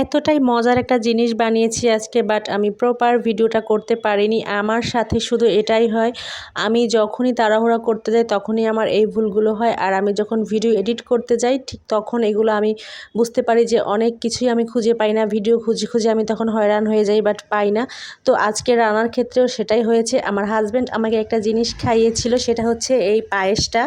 এতটাই মজার একটা জিনিস বানিয়েছি আজকে বাট আমি প্রপার ভিডিওটা করতে পারিনি। আমার সাথে শুধু এটাই হয়, আমি যখনই তাড়াহুড়া করতে যাই, তখনই আমার এই ভুলগুলো হয়। আর আমি যখন ভিডিও এডিট করতে যাই, ঠিক তখন এগুলো আমি বুঝতে পারি যে অনেক কিছুই আমি খুঁজে পাই না। ভিডিও খুঁজে খুঁজে আমি তখন হয়রান হয়ে যাই বাট পাই না। তো আজকে রান্নার ক্ষেত্রেও সেটাই হয়েছে। আমার হাজব্যান্ড আমাকে একটা জিনিস খাইয়েছিল, সেটা হচ্ছে এই পায়েসটা।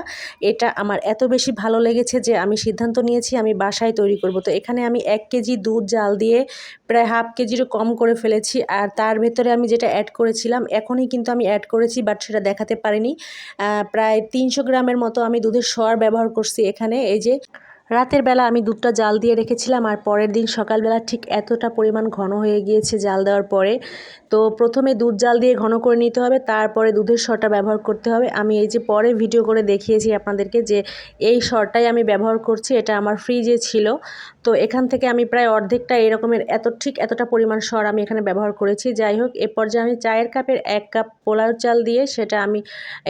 এটা আমার এত বেশি ভালো লেগেছে যে আমি সিদ্ধান্ত নিয়েছি আমি বাসায় তৈরি করব। তো এখানে আমি এক কেজি দুধ জাল দিয়ে প্রায় হাফ কেজিরও কম করে ফেলেছি। আর তার ভেতরে আমি যেটা অ্যাড করেছিলাম, এখনই কিন্তু আমি অ্যাড করেছি বাট সেটা দেখাতে পারিনি। প্রায় তিনশো গ্রামের মতো আমি দুধের সর ব্যবহার করছি এখানে। এই যে রাতের বেলা আমি দুধটা জাল দিয়ে রেখেছিলাম আর পরের দিন সকালবেলা ঠিক এতটা পরিমাণ ঘন হয়ে গিয়েছে জাল দেওয়ার পরে। তো প্রথমে দুধ জাল দিয়ে ঘন করে নিতে হবে, তারপরে দুধের সরটা ব্যবহার করতে হবে। আমি এই যে পরে ভিডিও করে দেখিয়েছি আপনাদেরকে যে এই সরটাই আমি ব্যবহার করছি, এটা আমার ফ্রিজে ছিল। তো এখান থেকে আমি প্রায় অর্ধেকটা এরকমের এত ঠিক এতটা পরিমাণ সর আমি এখানে ব্যবহার করেছি। যাই হোক, এ পর্যায়ে আমি চায়ের কাপের এক কাপ পোলাও চাল দিয়ে সেটা আমি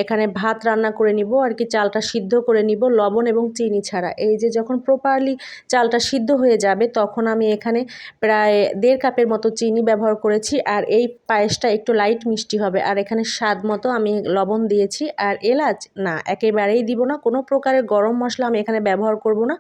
এখানে ভাত রান্না করে নিব আর কি, চালটা সিদ্ধ করে নিব। লবণ এবং চিনি ছাড়া। এই যে যখন প্রপারলি চালটা সিদ্ধ হয়ে যাবে, তখন আমি এখানে প্রায় দেড় কাপের মতো চিনি ব্যবহার করেছি। আর এই পায়েসটা একটু লাইট মিষ্টি হবে। আর এখানে স্বাদ মতো আমি লবণ দিয়েছি। আর এলাচ না, একেবারেই দিব না। কোনো প্রকারের গরম মশলা আমি এখানে ব্যবহার করব না।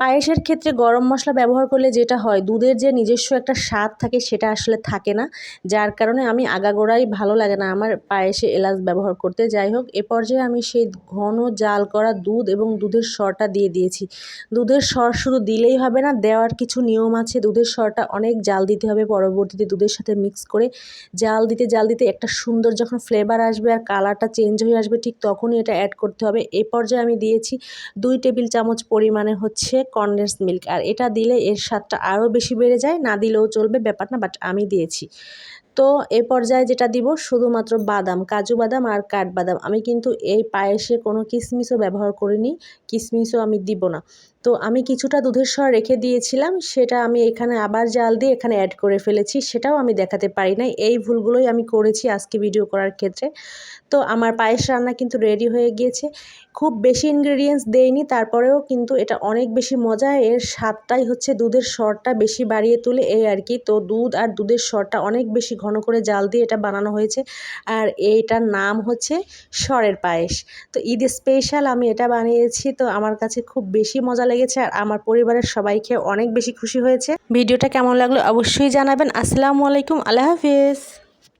পায়েসের ক্ষেত্রে গরম মশলা ব্যবহার করলে যেটা হয়, দুধের যে নিজস্ব একটা স্বাদ থাকে সেটা আসলে থাকে না। যার কারণে আমি আগাগোড়াই ভালো লাগে না আমার পায়েসে এলাচ ব্যবহার করতে। যাই হোক, এ পর্যায়ে আমি সেই ঘন জাল করা দুধ এবং দুধের সরটা দিয়ে দিয়েছি। দুধের সর শুধু দিলেই হবে না, দেওয়ার কিছু নিয়ম আছে। দুধের সরটা অনেক জাল দিতে হবে, পরবর্তীতে দুধের সাথে মিক্স করে জাল দিতে জাল দিতে একটা সুন্দর যখন ফ্লেভার আসবে আর কালারটা চেঞ্জ হয়ে আসবে, ঠিক তখনই এটা অ্যাড করতে হবে। এ পর্যায়ে আমি দিয়েছি দুই টেবিল চামচ পরিমাণে হচ্ছে কনডেন্স মিল্ক। আর এটা দিলে এর স্বাদটা আরও বেশি বেড়ে যায়, না দিলেও চলবে, ব্যাপার না বাট আমি দিয়েছি। তো এ পর্যায়ে যেটা দিব শুধুমাত্র বাদাম, কাজু বাদাম আর কাঠবাদাম। আমি কিন্তু এই পায়েসে কোনো কিশমিশও ব্যবহার করিনি কিশমিশও আমি দিব না। তো আমি কিছুটা দুধের স্বর রেখে দিয়েছিলাম, সেটা আমি এখানে আবার জাল দিয়ে এখানে অ্যাড করে ফেলেছি, সেটাও আমি দেখাতে পারি না এই ভুলগুলোই আমি করেছি আজকে ভিডিও করার ক্ষেত্রে। তো আমার পায়েস রান্না কিন্তু রেডি হয়ে গিয়েছে। খুব বেশি ইনগ্রেডিয়েন্টস দেয়নি তারপরেও কিন্তু এটা অনেক বেশি মজা। এর স্বাদটাই হচ্ছে দুধের স্বরটা বেশি বাড়িয়ে তুলে, এই আর কি। তো দুধ আর দুধের স্বরটা অনেক বেশি ঘন করে জাল দিয়ে এটা বানানো হয়েছে। আর এইটার নাম হচ্ছে সরের পায়েস। তো ঈদ স্পেশাল আমি এটা বানিয়েছি, তো আমার কাছে খুব বেশি মজা লেগেছে আর আমার পরিবারের সবাই খেয়ে অনেক বেশি খুশি হয়েছে। ভিডিওটা কেমন লাগল অবশ্যই জানাবেন। আসসালামু আলাইকুম, আল্লাহ হাফিজ।